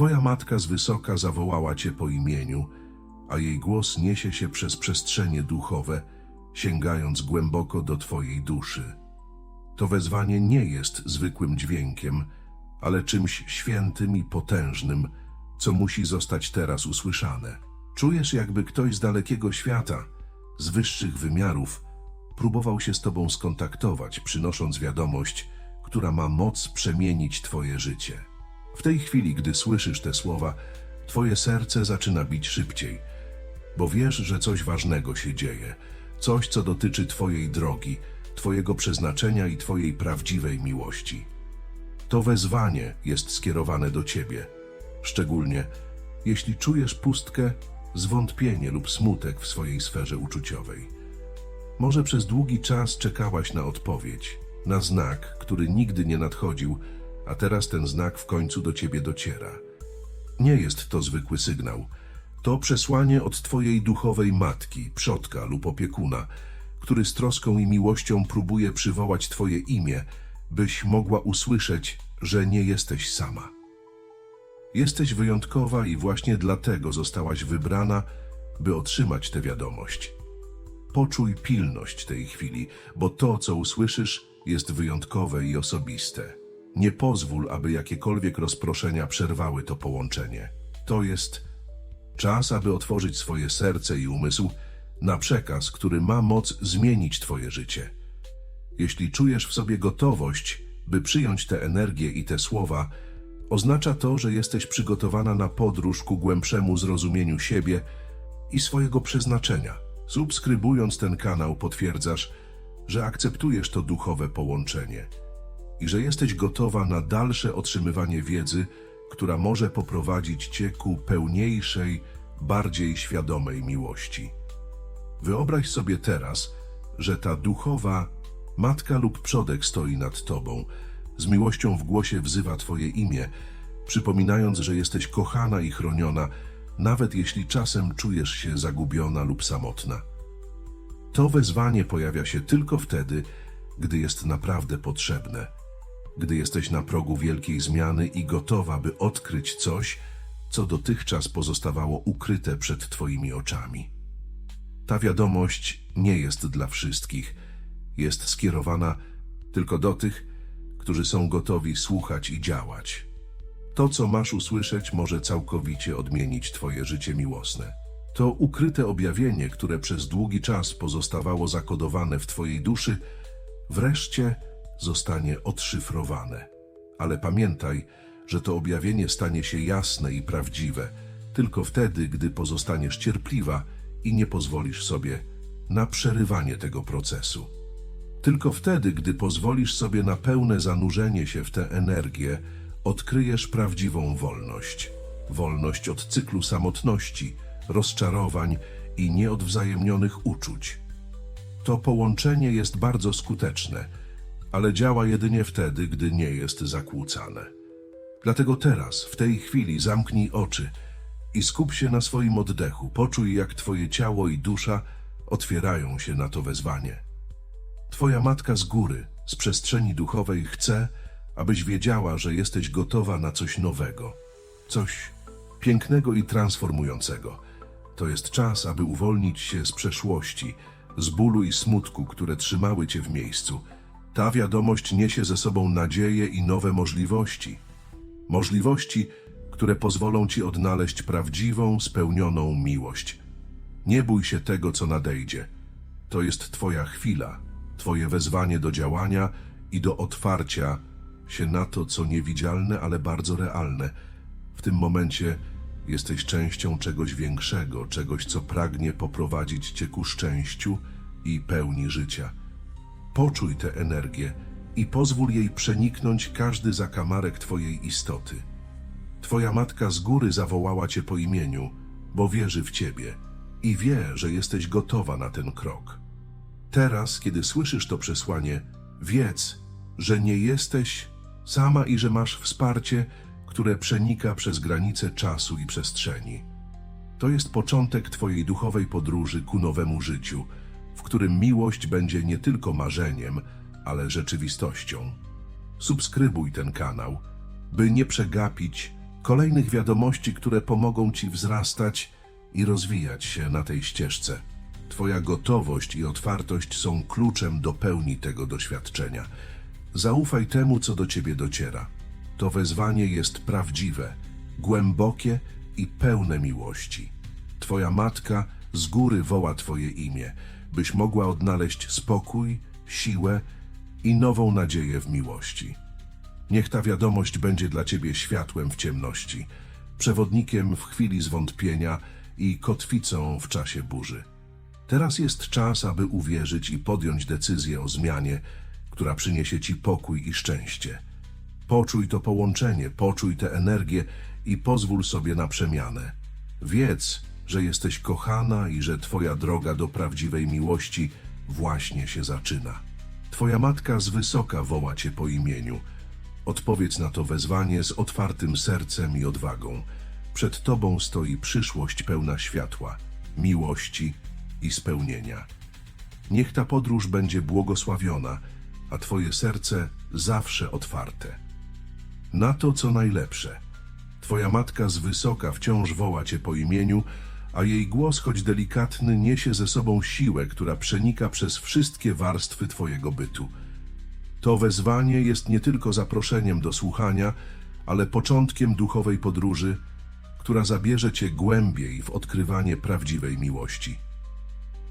Twoja matka z wysoka zawołała cię po imieniu, a jej głos niesie się przez przestrzenie duchowe, sięgając głęboko do Twojej duszy. To wezwanie nie jest zwykłym dźwiękiem, ale czymś świętym i potężnym, co musi zostać teraz usłyszane. Czujesz, jakby ktoś z dalekiego świata, z wyższych wymiarów, próbował się z Tobą skontaktować, przynosząc wiadomość, która ma moc przemienić Twoje życie. W tej chwili, gdy słyszysz te słowa, Twoje serce zaczyna bić szybciej, bo wiesz, że coś ważnego się dzieje, coś, co dotyczy Twojej drogi, Twojego przeznaczenia i Twojej prawdziwej miłości. To wezwanie jest skierowane do Ciebie, szczególnie jeśli czujesz pustkę, zwątpienie lub smutek w swojej sferze uczuciowej. Może przez długi czas czekałaś na odpowiedź, na znak, który nigdy nie nadchodził, a teraz ten znak w końcu do Ciebie dociera. Nie jest to zwykły sygnał. To przesłanie od Twojej duchowej matki, przodka lub opiekuna, który z troską i miłością próbuje przywołać Twoje imię, byś mogła usłyszeć, że nie jesteś sama. Jesteś wyjątkowa i właśnie dlatego zostałaś wybrana, by otrzymać tę wiadomość. Poczuj pilność tej chwili, bo to, co usłyszysz, jest wyjątkowe i osobiste. Nie pozwól, aby jakiekolwiek rozproszenia przerwały to połączenie. To jest czas, aby otworzyć swoje serce i umysł na przekaz, który ma moc zmienić Twoje życie. Jeśli czujesz w sobie gotowość, by przyjąć tę energię i te słowa, oznacza to, że jesteś przygotowana na podróż ku głębszemu zrozumieniu siebie i swojego przeznaczenia. Subskrybując ten kanał, potwierdzasz, że akceptujesz to duchowe połączenie i że jesteś gotowa na dalsze otrzymywanie wiedzy, która może poprowadzić cię ku pełniejszej, bardziej świadomej miłości. Wyobraź sobie teraz, że ta duchowa matka lub przodek stoi nad tobą, z miłością w głosie wzywa twoje imię, przypominając, że jesteś kochana i chroniona, nawet jeśli czasem czujesz się zagubiona lub samotna. To wezwanie pojawia się tylko wtedy, gdy jest naprawdę potrzebne, gdy jesteś na progu wielkiej zmiany i gotowa, by odkryć coś, co dotychczas pozostawało ukryte przed Twoimi oczami. Ta wiadomość nie jest dla wszystkich, jest skierowana tylko do tych, którzy są gotowi słuchać i działać. To, co masz usłyszeć, może całkowicie odmienić Twoje życie miłosne. To ukryte objawienie, które przez długi czas pozostawało zakodowane w Twojej duszy, wreszcie zostanie odszyfrowane. Ale pamiętaj, że to objawienie stanie się jasne i prawdziwe tylko wtedy, gdy pozostaniesz cierpliwa i nie pozwolisz sobie na przerywanie tego procesu. Tylko wtedy, gdy pozwolisz sobie na pełne zanurzenie się w tę energię, odkryjesz prawdziwą wolność. Wolność od cyklu samotności, rozczarowań i nieodwzajemnionych uczuć. To połączenie jest bardzo skuteczne, ale działa jedynie wtedy, gdy nie jest zakłócane. Dlatego teraz, w tej chwili, zamknij oczy i skup się na swoim oddechu. Poczuj, jak Twoje ciało i dusza otwierają się na to wezwanie. Twoja matka z góry, z przestrzeni duchowej chce, abyś wiedziała, że jesteś gotowa na coś nowego, coś pięknego i transformującego. To jest czas, aby uwolnić się z przeszłości, z bólu i smutku, które trzymały cię w miejscu. Ta wiadomość niesie ze sobą nadzieję i nowe możliwości. Możliwości, które pozwolą ci odnaleźć prawdziwą, spełnioną miłość. Nie bój się tego, co nadejdzie. To jest Twoja chwila, Twoje wezwanie do działania i do otwarcia się na to, co niewidzialne, ale bardzo realne. W tym momencie jesteś częścią czegoś większego, czegoś, co pragnie poprowadzić Cię ku szczęściu i pełni życia. Poczuj tę energię i pozwól jej przeniknąć każdy zakamarek Twojej istoty. Twoja matka z góry zawołała Cię po imieniu, bo wierzy w Ciebie i wie, że jesteś gotowa na ten krok. Teraz, kiedy słyszysz to przesłanie, wiedz, że nie jesteś sama i że masz wsparcie, które przenika przez granice czasu i przestrzeni. To jest początek Twojej duchowej podróży ku nowemu życiu, w którym miłość będzie nie tylko marzeniem, ale rzeczywistością. Subskrybuj ten kanał, by nie przegapić kolejnych wiadomości, które pomogą ci wzrastać i rozwijać się na tej ścieżce. Twoja gotowość i otwartość są kluczem do pełni tego doświadczenia. Zaufaj temu, co do ciebie dociera. To wezwanie jest prawdziwe, głębokie i pełne miłości. Twoja matka z góry woła Twoje imię, byś mogła odnaleźć spokój, siłę i nową nadzieję w miłości. Niech ta wiadomość będzie dla Ciebie światłem w ciemności, przewodnikiem w chwili zwątpienia i kotwicą w czasie burzy. Teraz jest czas, aby uwierzyć i podjąć decyzję o zmianie, która przyniesie Ci pokój i szczęście. Poczuj to połączenie, poczuj tę energię i pozwól sobie na przemianę. Wiedz, że jesteś kochana i że Twoja droga do prawdziwej miłości właśnie się zaczyna. Twoja matka z wysoka woła Cię po imieniu. Odpowiedz na to wezwanie z otwartym sercem i odwagą. Przed Tobą stoi przyszłość pełna światła, miłości i spełnienia. Niech ta podróż będzie błogosławiona, a Twoje serce zawsze otwarte. Na to, co najlepsze. Twoja matka z wysoka wciąż woła Cię po imieniu, a jej głos, choć delikatny, niesie ze sobą siłę, która przenika przez wszystkie warstwy Twojego bytu. To wezwanie jest nie tylko zaproszeniem do słuchania, ale początkiem duchowej podróży, która zabierze Cię głębiej w odkrywanie prawdziwej miłości.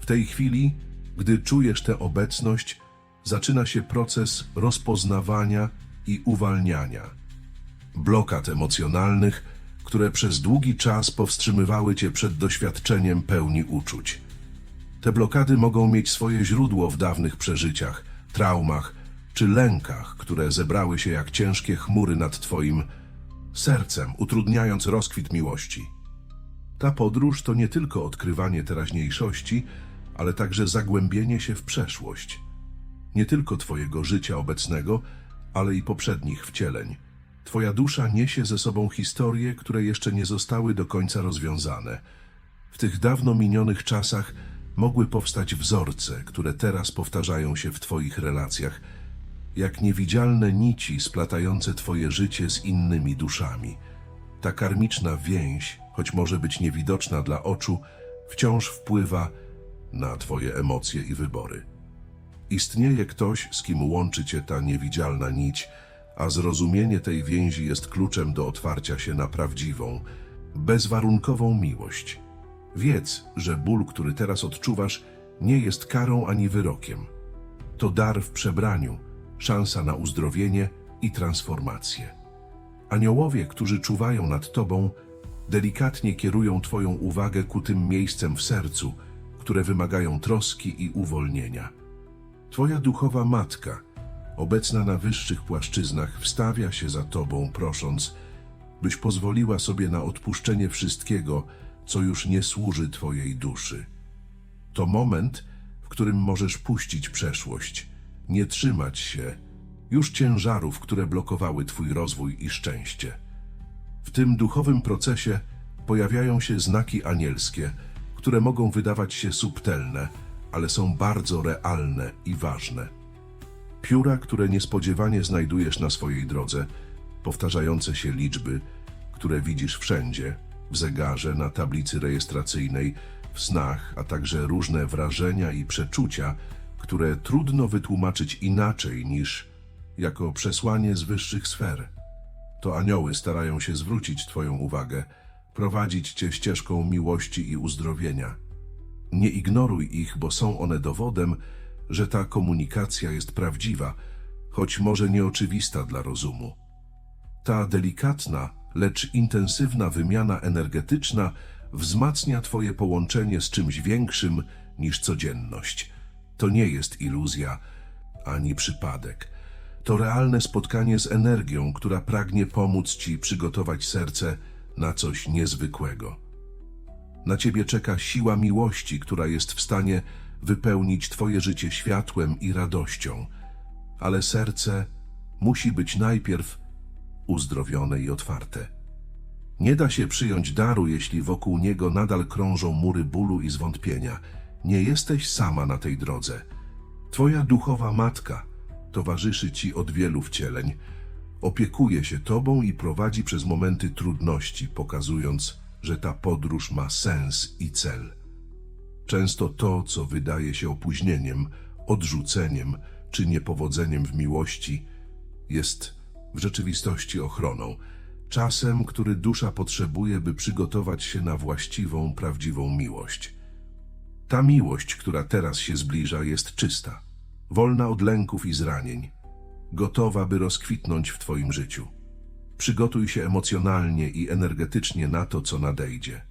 W tej chwili, gdy czujesz tę obecność, zaczyna się proces rozpoznawania i uwalniania. Blokad emocjonalnych, które przez długi czas powstrzymywały cię przed doświadczeniem pełni uczuć. Te blokady mogą mieć swoje źródło w dawnych przeżyciach, traumach czy lękach, które zebrały się jak ciężkie chmury nad twoim sercem, utrudniając rozkwit miłości. Ta podróż to nie tylko odkrywanie teraźniejszości, ale także zagłębienie się w przeszłość. Nie tylko Twojego życia obecnego, ale i poprzednich wcieleń. Twoja dusza niesie ze sobą historie, które jeszcze nie zostały do końca rozwiązane. W tych dawno minionych czasach mogły powstać wzorce, które teraz powtarzają się w Twoich relacjach, jak niewidzialne nici splatające Twoje życie z innymi duszami. Ta karmiczna więź, choć może być niewidoczna dla oczu, wciąż wpływa na Twoje emocje i wybory. Istnieje ktoś, z kim łączy Cię ta niewidzialna nić, a zrozumienie tej więzi jest kluczem do otwarcia się na prawdziwą, bezwarunkową miłość. Wiedz, że ból, który teraz odczuwasz, nie jest karą ani wyrokiem. To dar w przebraniu, szansa na uzdrowienie i transformację. Aniołowie, którzy czuwają nad Tobą, delikatnie kierują Twoją uwagę ku tym miejscem w sercu, które wymagają troski i uwolnienia. Twoja duchowa matka, obecna na wyższych płaszczyznach, wstawia się za Tobą, prosząc, byś pozwoliła sobie na odpuszczenie wszystkiego, co już nie służy Twojej duszy. To moment, w którym możesz puścić przeszłość, nie trzymać się już ciężarów, które blokowały Twój rozwój i szczęście. W tym duchowym procesie pojawiają się znaki anielskie, które mogą wydawać się subtelne, ale są bardzo realne i ważne. Pióra, które niespodziewanie znajdujesz na swojej drodze, powtarzające się liczby, które widzisz wszędzie, w zegarze, na tablicy rejestracyjnej, w snach, a także różne wrażenia i przeczucia, które trudno wytłumaczyć inaczej niż jako przesłanie z wyższych sfer. To anioły starają się zwrócić Twoją uwagę, prowadzić Cię ścieżką miłości i uzdrowienia. Nie ignoruj ich, bo są one dowodem, że ta komunikacja jest prawdziwa, choć może nieoczywista dla rozumu. Ta delikatna, lecz intensywna wymiana energetyczna wzmacnia Twoje połączenie z czymś większym niż codzienność. To nie jest iluzja ani przypadek. To realne spotkanie z energią, która pragnie pomóc Ci przygotować serce na coś niezwykłego. Na Ciebie czeka siła miłości, która jest w stanie wypełnić Twoje życie światłem i radością, ale serce musi być najpierw uzdrowione i otwarte. Nie da się przyjąć daru, jeśli wokół niego nadal krążą mury bólu i zwątpienia. Nie jesteś sama na tej drodze. Twoja duchowa matka towarzyszy ci od wielu wcieleń. Opiekuje się tobą i prowadzi przez momenty trudności, pokazując, że ta podróż ma sens i cel. Często to, co wydaje się opóźnieniem, odrzuceniem czy niepowodzeniem w miłości, jest w rzeczywistości ochroną, czasem, który dusza potrzebuje, by przygotować się na właściwą, prawdziwą miłość. Ta miłość, która teraz się zbliża, jest czysta, wolna od lęków i zranień, gotowa, by rozkwitnąć w Twoim życiu. Przygotuj się emocjonalnie i energetycznie na to, co nadejdzie.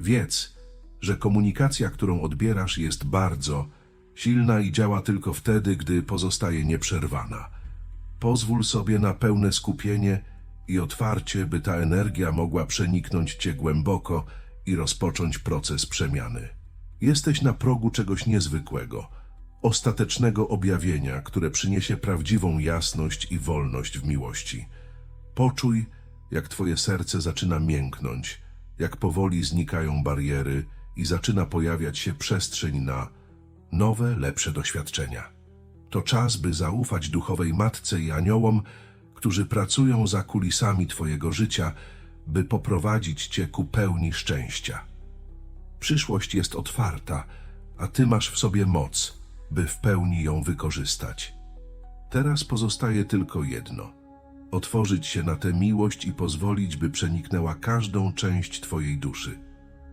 Wiedz, że komunikacja, którą odbierasz, jest bardzo silna i działa tylko wtedy, gdy pozostaje nieprzerwana. Pozwól sobie na pełne skupienie i otwarcie, by ta energia mogła przeniknąć Cię głęboko i rozpocząć proces przemiany. Jesteś na progu czegoś niezwykłego, ostatecznego objawienia, które przyniesie prawdziwą jasność i wolność w miłości. Poczuj, jak Twoje serce zaczyna mięknąć, jak powoli znikają bariery i zaczyna pojawiać się przestrzeń na nowe, lepsze doświadczenia. To czas, by zaufać duchowej matce i aniołom, którzy pracują za kulisami Twojego życia, by poprowadzić Cię ku pełni szczęścia. Przyszłość jest otwarta, a Ty masz w sobie moc, by w pełni ją wykorzystać. Teraz pozostaje tylko jedno: otworzyć się na tę miłość i pozwolić, by przeniknęła każdą część Twojej duszy.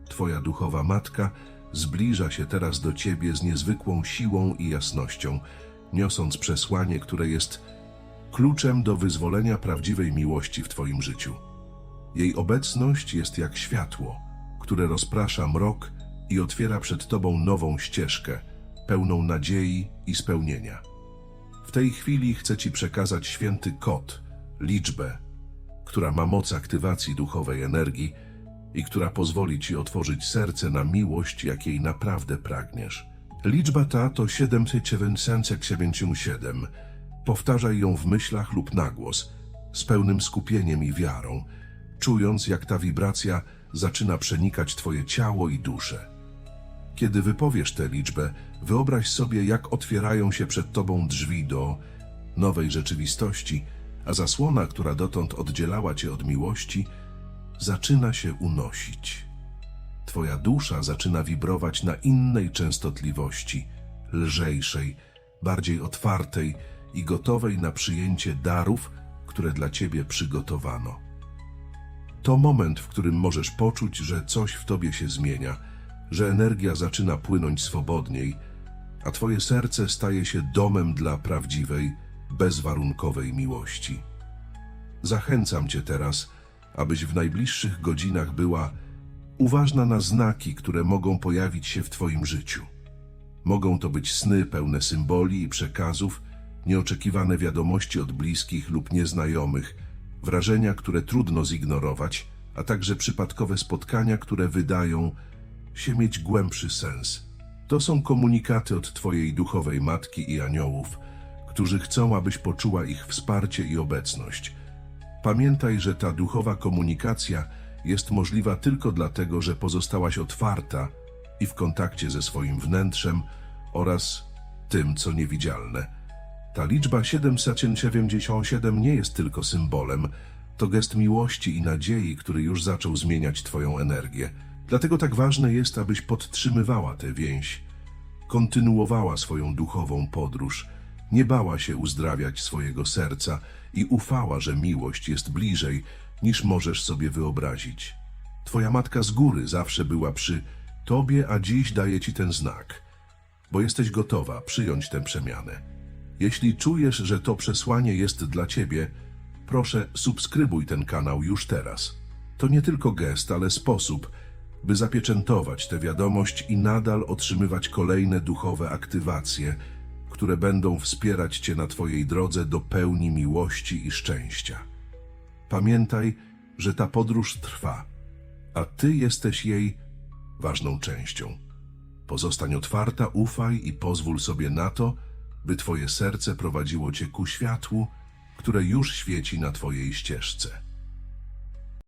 Twoja duchowa matka zbliża się teraz do Ciebie z niezwykłą siłą i jasnością, niosąc przesłanie, które jest kluczem do wyzwolenia prawdziwej miłości w Twoim życiu. Jej obecność jest jak światło, które rozprasza mrok i otwiera przed Tobą nową ścieżkę, pełną nadziei i spełnienia. W tej chwili chcę Ci przekazać święty kod, liczbę, która ma moc aktywacji duchowej energii i która pozwoli Ci otworzyć serce na miłość, jakiej naprawdę pragniesz. Liczba ta to 7777. Powtarzaj ją w myślach lub na głos, z pełnym skupieniem i wiarą, czując jak ta wibracja zaczyna przenikać Twoje ciało i duszę. Kiedy wypowiesz tę liczbę, wyobraź sobie, jak otwierają się przed Tobą drzwi do nowej rzeczywistości, a zasłona, która dotąd oddzielała Cię od miłości, zaczyna się unosić. Twoja dusza zaczyna wibrować na innej częstotliwości, lżejszej, bardziej otwartej i gotowej na przyjęcie darów, które dla Ciebie przygotowano. To moment, w którym możesz poczuć, że coś w Tobie się zmienia, że energia zaczyna płynąć swobodniej, a Twoje serce staje się domem dla prawdziwej, bezwarunkowej miłości. Zachęcam Cię teraz, abyś w najbliższych godzinach była uważna na znaki, które mogą pojawić się w Twoim życiu. Mogą to być sny pełne symboli i przekazów, nieoczekiwane wiadomości od bliskich lub nieznajomych, wrażenia, które trudno zignorować, a także przypadkowe spotkania, które wydają się mieć głębszy sens. To są komunikaty od Twojej duchowej matki i aniołów, którzy chcą, abyś poczuła ich wsparcie i obecność. Pamiętaj, że ta duchowa komunikacja jest możliwa tylko dlatego, że pozostałaś otwarta i w kontakcie ze swoim wnętrzem oraz tym, co niewidzialne. Ta liczba 777 nie jest tylko symbolem, to gest miłości i nadziei, który już zaczął zmieniać Twoją energię. Dlatego tak ważne jest, abyś podtrzymywała tę więź, kontynuowała swoją duchową podróż, nie bała się uzdrawiać swojego serca i ufała, że miłość jest bliżej, niż możesz sobie wyobrazić. Twoja matka z góry zawsze była przy Tobie, a dziś daje Ci ten znak, bo jesteś gotowa przyjąć tę przemianę. Jeśli czujesz, że to przesłanie jest dla Ciebie, proszę subskrybuj ten kanał już teraz. To nie tylko gest, ale sposób, by zapieczętować tę wiadomość i nadal otrzymywać kolejne duchowe aktywacje, które będą wspierać Cię na Twojej drodze do pełni miłości i szczęścia. Pamiętaj, że ta podróż trwa, a Ty jesteś jej ważną częścią. Pozostań otwarta, ufaj i pozwól sobie na to, by Twoje serce prowadziło Cię ku światłu, które już świeci na Twojej ścieżce.